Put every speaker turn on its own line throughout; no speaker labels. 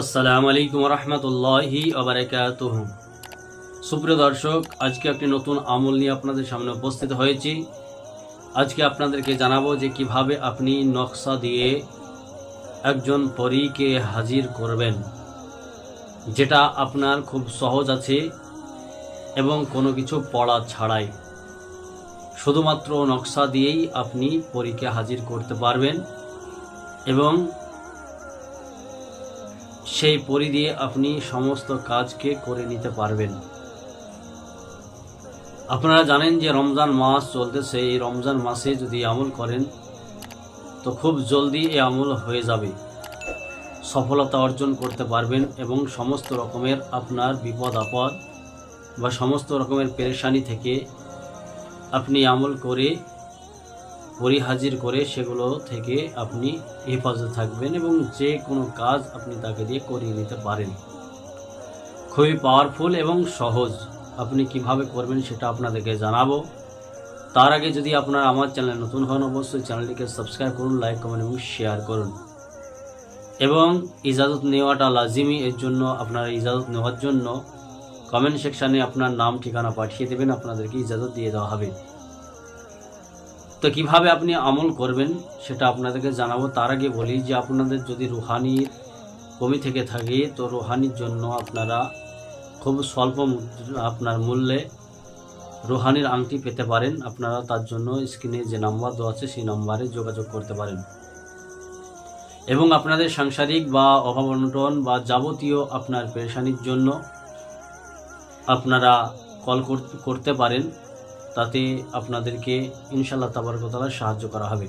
আসসালামু আলাইকুম রহমতুল্লাহি আবরাকাতুহ সুপ্রিয় দর্শক, আজকে একটি নতুন আমল নিয়ে আপনাদের সামনে উপস্থিত হয়েছি। আজকে আপনাদেরকে জানাব যে কীভাবে আপনি নকশা দিয়ে একজন পরীকে হাজির করবেন, যেটা আপনার খুব সহজ আছে এবং কোনো কিছু পড়া ছাড়াই। শুধুমাত্র নকশা দিয়েই আপনি পরীকে হাজির করতে পারবেন এবং সেই পরি দিয়ে আপনি সমস্ত কাজকে করে নিতে পারবেন। আপনারা জানেন যে রমজান মাস চলতেছে, এই রমজান মাসে যদি আমল করেন, তো খুব জলদি এই আমল হয়ে যাবে। সফলতা অর্জন করতে পারবেন এবং সমস্ত রকমের আপনার বিপদ, আপদ বা সমস্ত রকমের পেরেশানি থেকে আপনি আমল করে পরিহাজির করে সেগুলো থেকে আপনি হেফাজত থাকবেন এবং যে কোনো কাজ আপনি তাকে দিয়ে করিয়ে নিতে পারেন। খুবই পাওয়ারফুল এবং সহজ। আপনি কীভাবে করবেন সেটা আপনাদেরকে জানাব। তার আগে যদি আপনারা আমার চ্যানেল নতুন হন, অবশ্যই চ্যানেলটিকে সাবস্ক্রাইব করুন লাইক কমেন্ট এবং শেয়ার করুন। এবং ইজাজত নেওয়াটা লাজিমি এর জন্য আপনারা ইজাজত নেওয়ার জন্য কমেন্ট সেকশানে আপনার নাম, ঠিকানা পাঠিয়ে দেবেন, আপনাদেরকে ইজাজত দিয়ে দেওয়া হবে। তো কীভাবে আপনি আমল করবেন সেটা আপনাদেরকে জানাব। তার আগে বলি যে আপনাদের যদি রুহানির কমি থেকে থাকে, তো রুহানির জন্য আপনারা খুব স্বল্প আপনার মূল্যে রুহানির আংটি পেতে পারেন। আপনারা তার জন্য স্ক্রিনে যে নাম্বার দেওয়া আছে, সেই নাম্বারে যোগাযোগ করতে পারেন। এবং আপনাদের সাংসারিক বা অভাব অনটন বা যাবতীয় আপনার পেরেশানির জন্য আপনারা কল করতে পারেন। তাতে আপনাদেরকে ইনশাল্লাহ তাবারকতালা সাহায্য করা হবে।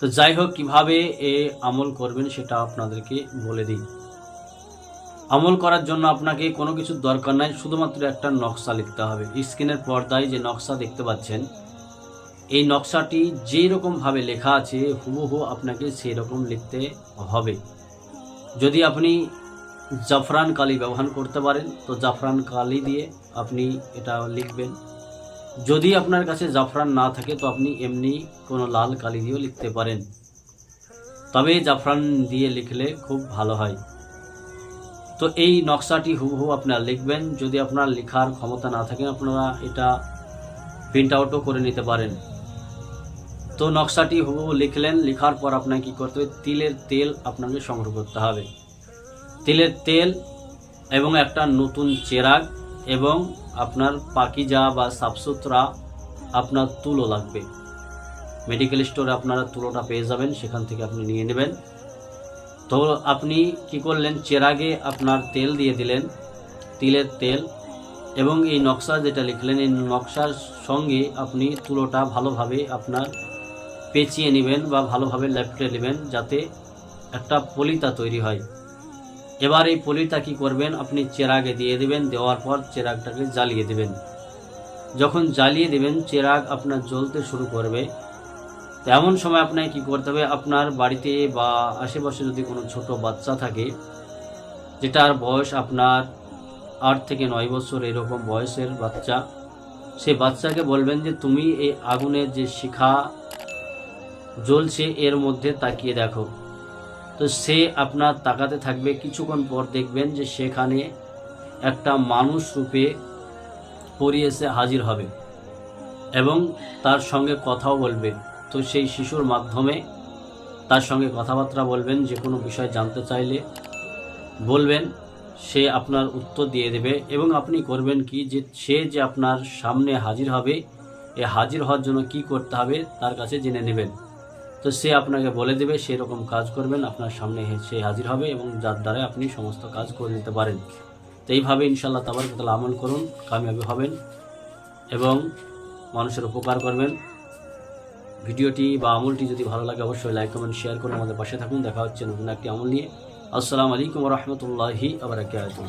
তো যাই হোক, কীভাবে এ আমল করবেন সেটা আপনাদেরকে বলে দিই। আমল করার জন্য আপনাকে কোনো কিছুর দরকার নাই, শুধুমাত্র একটা নকশা লিখতে হবে। স্ক্রিনের পর্দায় যে নকশা দেখতে পাচ্ছেন, এই নকশাটি যেই রকমভাবে লেখা আছে, হুবহু আপনাকে সেই রকম লিখতে হবে। যদি আপনি জাফরান কালি ব্যবহার করতে পারেন, তো জাফরান কালি দিয়ে আপনি এটা লিখবেন। যদি আপনার কাছে জাফরান না থাকে, তো আপনি এমনি কোনো লাল কালি দিয়েও লিখতে পারেন। তবে জাফরান দিয়ে লিখলে খুব ভালো হয়। তো এই নকশাটি হুবহু আপনারা লিখবেন। যদি আপনার লেখার ক্ষমতা না থাকে, আপনারা এটা প্রিন্ট আউটও করে নিতে পারেন। তো নকশাটি হুবহু লিখলেন। লেখার পর আপনাকে কী করতে হবে? তিলের তেল আপনাকে সংগ্রহ করতে হবে। তিলের তেল এবং একটা নতুন চেরাগ এবং আপনার পাকিজা বা সাফসুতরা আপনার তুলো লাগবে। মেডিকেল স্টোরে আপনারা তুলোটা পেয়ে যাবেন, সেখান থেকে আপনি নিয়ে নেবেন। তো আপনি কি করলেন চেরাগে আপনার তেল দিয়ে দিলেন, তিলের তেল, এবং এই নকশা যেটা লিখলেন, এই নকশার সঙ্গে আপনি তুলোটা ভালোভাবে আপনার পেঁচিয়ে নেবেন বা ভালোভাবে লেপটে নেবেন, যাতে একটা পলিতা তৈরি হয়। এবার এই পলিটা কি করবেন? আপনি চেরাগে দিয়ে দেবেন, দেওয়ার পর চেরাগটাকে জ্বালিয়ে দেবেন। যখন জ্বালিয়ে দেবেন, চেরাগ আপনার জ্বলতে শুরু করবে। এমন সময় আপনাকে কি করতে হবে? আপনার বাড়িতে বা আশেপাশে যদি কোনো ছোট বাচ্চা থাকে, যেটার বয়স আপনার আট থেকে নয় বছর এরকম বয়সের বাচ্চা, সে বাচ্চাকে বলবেন যে, তুমি এই আগুনের যে শিখা জ্বলছে, এর মধ্যে তাকিয়ে দেখো। তো সে আপনার তাকাতে থাকবে, কিছুক্ষণ পর দেখবেন যে সেখানে একটা মানুষ রূপে পরি এসে হাজির হবে এবং তার সঙ্গে কথাও বলবে। তো সেই শিশুর মাধ্যমে তার সঙ্গে কথাবার্তা বলবেন, যে কোনো বিষয় জানতে চাইলে বলবেন, সে আপনার উত্তর দিয়ে দেবে এবং আপনি করবেন কি যে সে যে আপনার সামনে হাজির হবে, এ হাজির হওয়ার জন্য কি করতে হবে তার কাছে জেনে নেবেন। তো সে আপনাকে বলে দেবে, সেরকম কাজ করবেন, আপনার সামনে সে হাজির হবে এবং যার দ্বারা আপনি সমস্ত কাজ করে নিতে পারেন। তো এইভাবে ইনশাল্লাহ তাবার তাহলে আমল করুন, কামিয়াবি হবেন এবং মানুষের উপকার করবেন। ভিডিওটি বা আমলটি যদি ভালো লাগে অবশ্যই লাইক, কমেন্ট, শেয়ার করুন আমাদের পাশে থাকুন। দেখা হচ্ছে নতুন একটি আমল নিয়ে। আসসালামু আলাইকুম রহমতুল্লাহি আবরাকাতুহ